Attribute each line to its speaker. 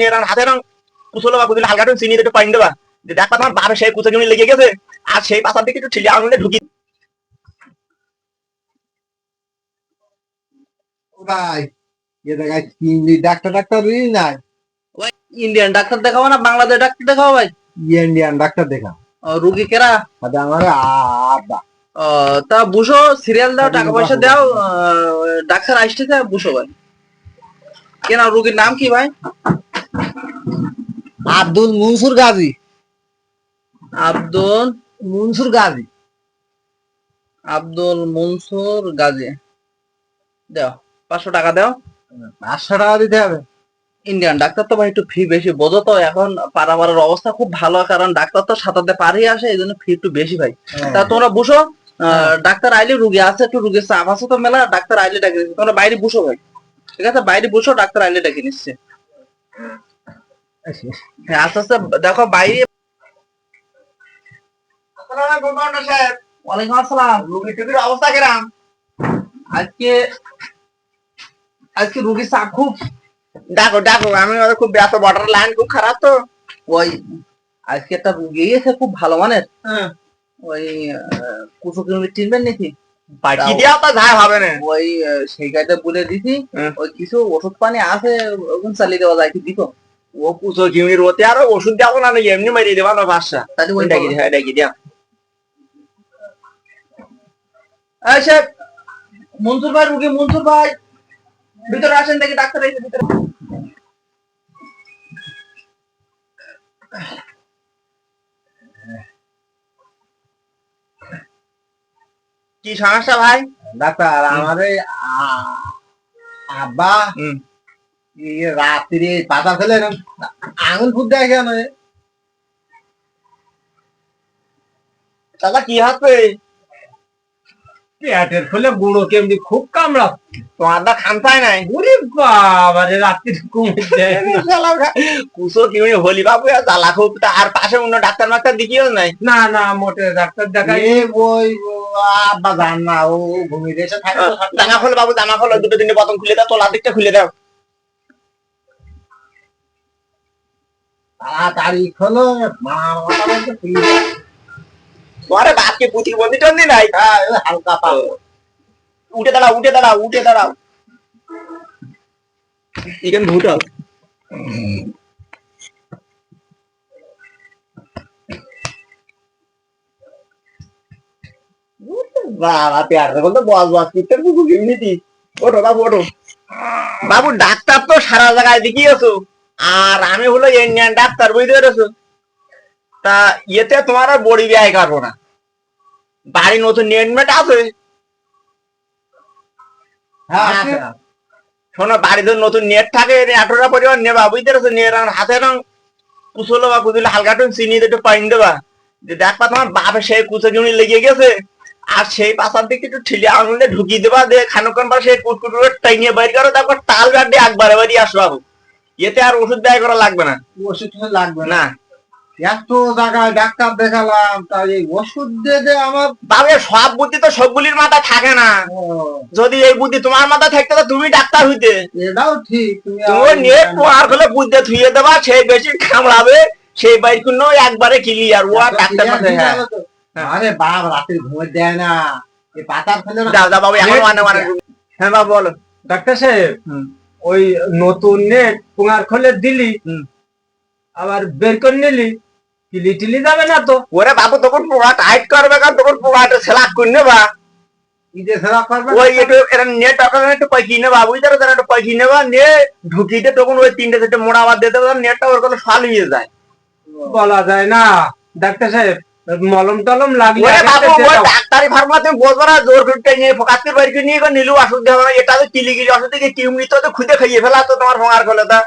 Speaker 1: নিয়ে রান হাতে রং কুচলো বা কুচলে হালকা একটু চিনি একটু পাইন দেবা। যে দেখবা তোমার বাপে সেই কুচে জমি লেগে গেছে আর সেই পাশার দিকে একটু ঠিলে আঙুলে ঢুকি।
Speaker 2: ভাই এ জায়গায় চিংড়ি ডাক্তার ডাক্তারই নাই?
Speaker 3: ইন্ডিয়ান ডাক্তার দেখাবো না বাংলাদেশ ডাক্তার দেখাবো ভাই?
Speaker 2: ইন্ডিয়ান ডাক্তার দেখা
Speaker 3: ও, রুগী কেরা?
Speaker 2: আমার আব্বা।
Speaker 3: তা বুঝো সিরিয়াল দাও টাকা পয়সা দাও আহ, ডাক্তার আসতেছে বুঝো ভাই। কেন রুগীর নাম কি ভাই?
Speaker 2: আব্দুল মনসুর গাজী।
Speaker 3: আব্দুল
Speaker 2: মনসুর গাজী।
Speaker 3: আব্দুল মনসুর গাজী। দাও পাঁচশো টাকা দাও।
Speaker 2: পাঁচশো টাকা দিতে হবে।
Speaker 3: ইন্ডিয়ান ডাক্তার তো ভাই একটু ফি বেশি বোঝো তো এখন পারাবারের অবস্থা খুব ভালো কারণ ডাক্তার তো সাঁতারতে পারি আসে এই জন্য ফি একটু বেশি ভাই। তা তোমরা আহ, ডাক্তার আইলে রুগী আছে একটু রুগীর চাপ আছে তো মেলা ডাক্তার আইলে ডাকে তোমরা বাইরে বসো ভাই ঠিক আছে? বাইরে বসো ডাক্তার আইলে ডাকে নিচ্ছে। হ্যাঁ আস্তে আস্তে দেখো বাইরে ওয়ালাইকুম আসসালাম।
Speaker 1: রুগী টুকির অবস্থা কিরাম?
Speaker 3: আজকে আজকে খুব
Speaker 1: ডাকো ডাকো আমি খুব ব্যস্ত বর্ডার লাইন খুব খারাপ তো।
Speaker 3: ওই আজকে একটা রুগী এসে খুব ভালো মানের
Speaker 1: হ্যাঁ।
Speaker 3: ওই আহ, কুচো কিলোমিটার
Speaker 1: কি দিয়া তো যা হবে না।
Speaker 3: ওই সেই গাড়িটা বলে দিছি। ওই কিছু ওষুধ পানি আছে ওখানে চালিয়ে দেওয়া যায় কি দিত
Speaker 1: ও পুজো কিমির ওতে আরও ওষুধ দেবো না নাকি এমনি মারিয়ে দেবা না বাসা
Speaker 3: তাহলে ওই
Speaker 1: ডাকি হ্যাঁ ডাকি দিয়া।
Speaker 3: আচ্ছা মনসুর ভাই রুগী মনসুর ভাই ভিতরে আসেন দেখি ডাক্তার এসে ভিতরে
Speaker 1: কি সমস্যা ভাই?
Speaker 2: ডাক্তার আমার এই আ- আব্বা রাত্রি পাতা ফেলে আঙুল ফুট দেয় কেন?
Speaker 1: দাদা কি হাতে
Speaker 2: পেটের ফুলে বুড়ো কেমনি খুব কামড়া।
Speaker 1: তোমার দা খামসাই নাই।
Speaker 2: ওরে বাবা রে রাত্রি
Speaker 1: কুসো কিমি হলি বাবু জ্বালা খুব। আর পাশে অন্য ডাক্তার মাক্তার দেখিও নাই?
Speaker 2: না না মোটে ডাক্তার দেখাই ওই ও আব্বা জান
Speaker 1: দুটো দিনে বতন খুলে দাও তোলার দিকটা খুলে দাও
Speaker 2: তাড়াতাড়ি খোলো মা ঠিক
Speaker 1: বাপকে পুঁতি বন্দি
Speaker 2: হ্যাঁ, হালকা পাও
Speaker 1: উঠে দাঁড়াও উঠে দাঁড়াও উঠে দাঁড়াও ভুটাও বাবা পেয়ার দেখো বস বস করতে বুকু এমনিতি ওঠো বাবু ওঠো। বাবু ডাক্তার তো সারা জায়গায় দেখিয়েছো। আর আমি হলো ইন্ডিয়ান ডাক্তার বুঝতে পেরেছ? তা ইয়েতে তোমার আর বড়ি ব্যয় করব না। বাড়ি নতুন নেটমেট আছে?
Speaker 2: হ্যাঁ
Speaker 1: শোনো বাড়িতে নতুন নেট থাকে এতটা পরিমাণ নেবা বুঝতে পারছ? নিয়ে রান হাতে রং কুচলো বা কুচলে হালকা একটু চিনি একটু পাইন দেবা। যে দেখবা তোমার বাপে সেই কুচে জমি লেগে গেছে। আর সেই পাশার দিকে একটু ঠিলে আঙুলে ঢুকিয়ে দেবা দিয়ে খানক্ষণ পর সেই কুটকুট টাইনিয়ে বাইর করো তারপর তাল গাড় দিয়ে একবারে বাড়ি আসবা বাবু। এতে আর ওষুধ ব্যয় করা লাগবে না।
Speaker 2: ওষুধ লাগবে না। এত জায়গায় ডাক্তার দেখালাম তাই এই ওষুধ দিয়ে আমার
Speaker 1: বাবে সব বুদ্ধি তো সবগুলির মাথা থাকে না।
Speaker 2: ও,
Speaker 1: যদি এই বুদ্ধি তোমার মাথা থাকতে তো তুমি ডাক্তার হইতে।
Speaker 2: এটাও ঠিক তুমি
Speaker 1: তুমি
Speaker 2: আমার
Speaker 1: নেট হলে বুদ্ধে থুয়ে দেবা সেই বেশি কামড়াবে সেই বাইর কোনো একবারে ক্লিয়ার ও আর ডাক্তার মাথায়।
Speaker 2: আরে বাপ রাতে ঘুমে দেয় না। এই পাতার ফেলে না
Speaker 1: বাবু এখন মানে মানে হ্যাঁ বাবু বলো।
Speaker 4: ডাক্তার সাহেব ওই নতুন নেট পুঙার খোলে দিলি আবার বের করে নিলি কিলি টিলি যাবে না তো?
Speaker 1: ওরে বাবু তখন পোড়া টাইট করবে কারণ তখন পোড়াটা সেলাক করে নেবা।
Speaker 2: ঈদে সেরা করবে?
Speaker 1: ওই একটু এরা নেট একটু নেবা বুঝতে পারো একটু নেবা নিয়ে ঢুকিতে তখন ওই তিনটে চারটে মোড়া আবার দিতে নেটটা ওর কোনো ফাল হয়ে যায়।
Speaker 4: বলা যায় না। ডাক্তার সাহেব মলম টলম লাগবে।
Speaker 1: ডাক্তারি ফার্মা তুমি বলব না জোর ঘুরতে নিয়ে ফোকাসের বাড়ি নিয়ে নিয়ে নিলু ওষুধ দেওয়া এটা তো কিলি কিলি ওষুধ থেকে কিউমনি তো তো খুদে খাইয়ে ফেলা তো তোমার ভঙার ফলে তা